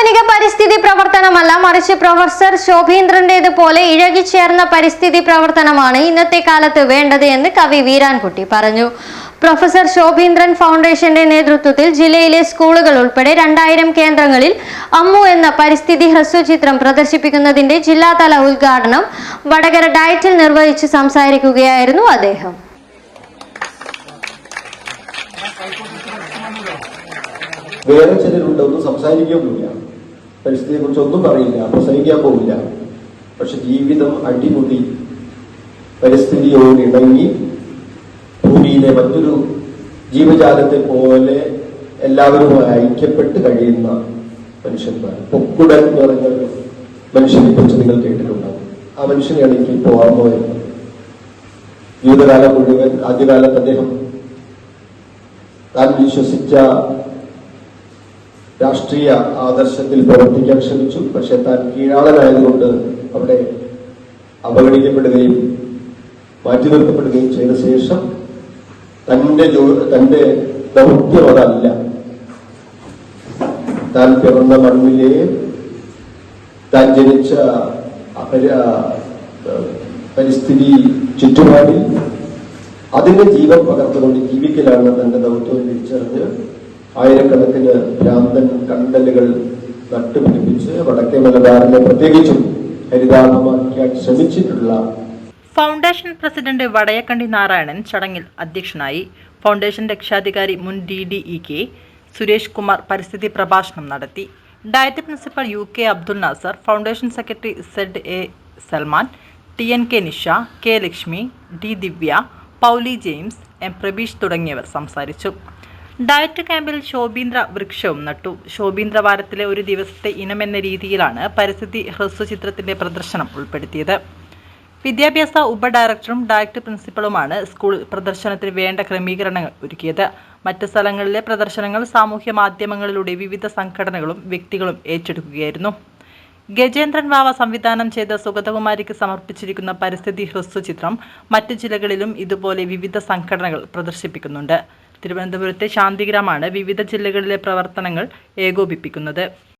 കാൽപ്പനിക പരിസ്ഥിതി പ്രവർത്തനമല്ല മറിച്ച് പ്രൊഫസർ ശോഭീന്ദ്രന്റേത് പോലെ ഇഴകിച്ചേർന്ന പരിസ്ഥിതി പ്രവർത്തനമാണ് ഇന്നത്തെ കാലത്ത് വേണ്ടത് എന്ന് കവി വീരാൻകുട്ടി പറഞ്ഞു. പ്രൊഫസർ ശോഭീന്ദ്രൻ ഫൗണ്ടേഷന്റെ നേതൃത്വത്തിൽ ജില്ലയിലെ സ്കൂളുകൾ ഉൾപ്പെടെ രണ്ടായിരം കേന്ദ്രങ്ങളിൽ അമ്മു എന്ന പരിസ്ഥിതി ഹ്രസ്വചിത്രം പ്രദർശിപ്പിക്കുന്നതിന്റെ ജില്ലാതല ഉദ്ഘാടനം വടകര ഡയറ്റിൽ നിർവഹിച്ച് സംസാരിക്കുകയായിരുന്നു അദ്ദേഹം. വേറെ ചിലരുണ്ട് ഒന്നും സംസാരിക്കുകയൊന്നുമില്ല പരിസ്ഥിതിയെ കുറിച്ച് ഒന്നും പറയില്ല പ്രസംഗിക്കാൻ പോവില്ല. പക്ഷെ ജീവിതം അടിമുടി. പരിസ്ഥിതിയോട് ഇണങ്ങി ഭൂമിയിലെ മറ്റൊരു ജീവജാലത്തെ പോലെ എല്ലാവരുമായി ഐക്യപ്പെട്ട് കഴിയുന്ന മനുഷ്യന്മാർ. പൊക്കുടൻ എന്ന് പറഞ്ഞ മനുഷ്യനെ കുറിച്ച് നിങ്ങൾ കേട്ടിട്ടുണ്ടാവും. ആ മനുഷ്യനെയാണ് എനിക്ക് ഇപ്പോൾ ഓർമ്മ ജീവിതകാലം മുഴുവൻ ആദ്യകാലത്ത് അദ്ദേഹം താൻ വിശ്വസിച്ച രാഷ്ട്രീയ ആദർശത്തിൽ പ്രവർത്തിക്കാൻ ശ്രമിച്ചു. പക്ഷെ താൻ കീഴാളനായതുകൊണ്ട് അവിടെ അവഗണിക്കപ്പെടുകയും മാറ്റി നിർത്തപ്പെടുകയും ചെയ്ത ശേഷം തന്റെ തന്റെ ദൗത്യം അതല്ല. താൻ പിറന്ന മണ്ണിലെ താൻ ജനിച്ച പരി- പരിസ്ഥിതി ചുറ്റുപാടിൽ അതിന്റെ ജീവൻ പകർത്തുകൊണ്ട് ജീവിക്കലാണ് തന്റെ ദൗത്യം തിരിച്ചറിഞ്ഞ് ആയിരക്കണക്കിന് ഭ്രാന്തൻ കണ്ടലുകൾ നട്ടുപിടിപ്പിച്ച് വടക്കേ മലബാറിനെ പ്രത്യേകിച്ചും ഹരിതാഭമാക്കാൻ ശ്രമിച്ചിട്ടുള്ള ഫൗണ്ടേഷൻ പ്രസിഡന്റ് വടയക്കണ്ടി നാരായണൻ ചടങ്ങിൽ അധ്യക്ഷനായി ഫൗണ്ടേഷൻ രക്ഷാധികാരി മുൻ D D E K Suresh Kumar പരിസ്ഥിതി പ്രഭാഷണം നടത്തി. DIET principal U K Abdul Nasar foundation secretary Z A Salman T N K Nisha K Lakshmi D Divya Pauly James M Prabeesh തുടങ്ങിയവർ സംസാരിച്ചു. Diet ക്യാമ്പിൽ ശോഭീന്ദ്ര വൃക്ഷവും നട്ടു. ശോഭീന്ദ്ര വാരത്തിലെ ഒരു ദിവസത്തെ ഇനമെന്ന രീതിയിലാണ് പരിസ്ഥിതി ഹ്രസ്വ ചിത്രത്തിന്റെ പ്രദർശനം ഉൾപ്പെടുത്തിയത്. വിദ്യാഭ്യാസ ഉപ ഡയറക്ടറും ഡയറക്ടർ പ്രിൻസിപ്പളുമാണ് സ്കൂൾ പ്രദർശനത്തിന് വേണ്ട ക്രമീകരണങ്ങൾ ഒരുക്കിയത്. മറ്റ് സ്ഥലങ്ങളിലെ പ്രദർശനങ്ങൾ സാമൂഹ്യ മാധ്യമങ്ങളിലൂടെ വിവിധ സംഘടനകളും വ്യക്തികളും ഏറ്റെടുക്കുകയായിരുന്നു. ഗജേന്ദ്രൻ വാവ സംവിധാനം ചെയ്ത സുഗതകുമാരിക്ക് സമർപ്പിച്ചിരിക്കുന്ന പരിസ്ഥിതി ഹ്രസ്വചിത്രം മറ്റ് ജില്ലകളിലും ഇതുപോലെ വിവിധ സംഘടനകൾ പ്രദർശിപ്പിക്കുന്നുണ്ട്. തിരുവനന്തപുരത്തെ ശാന്തിഗ്രാമാണ് വിവിധ ജില്ലകളിലെ പ്രവർത്തനങ്ങൾ ഏകോപിപ്പിക്കുന്നത്.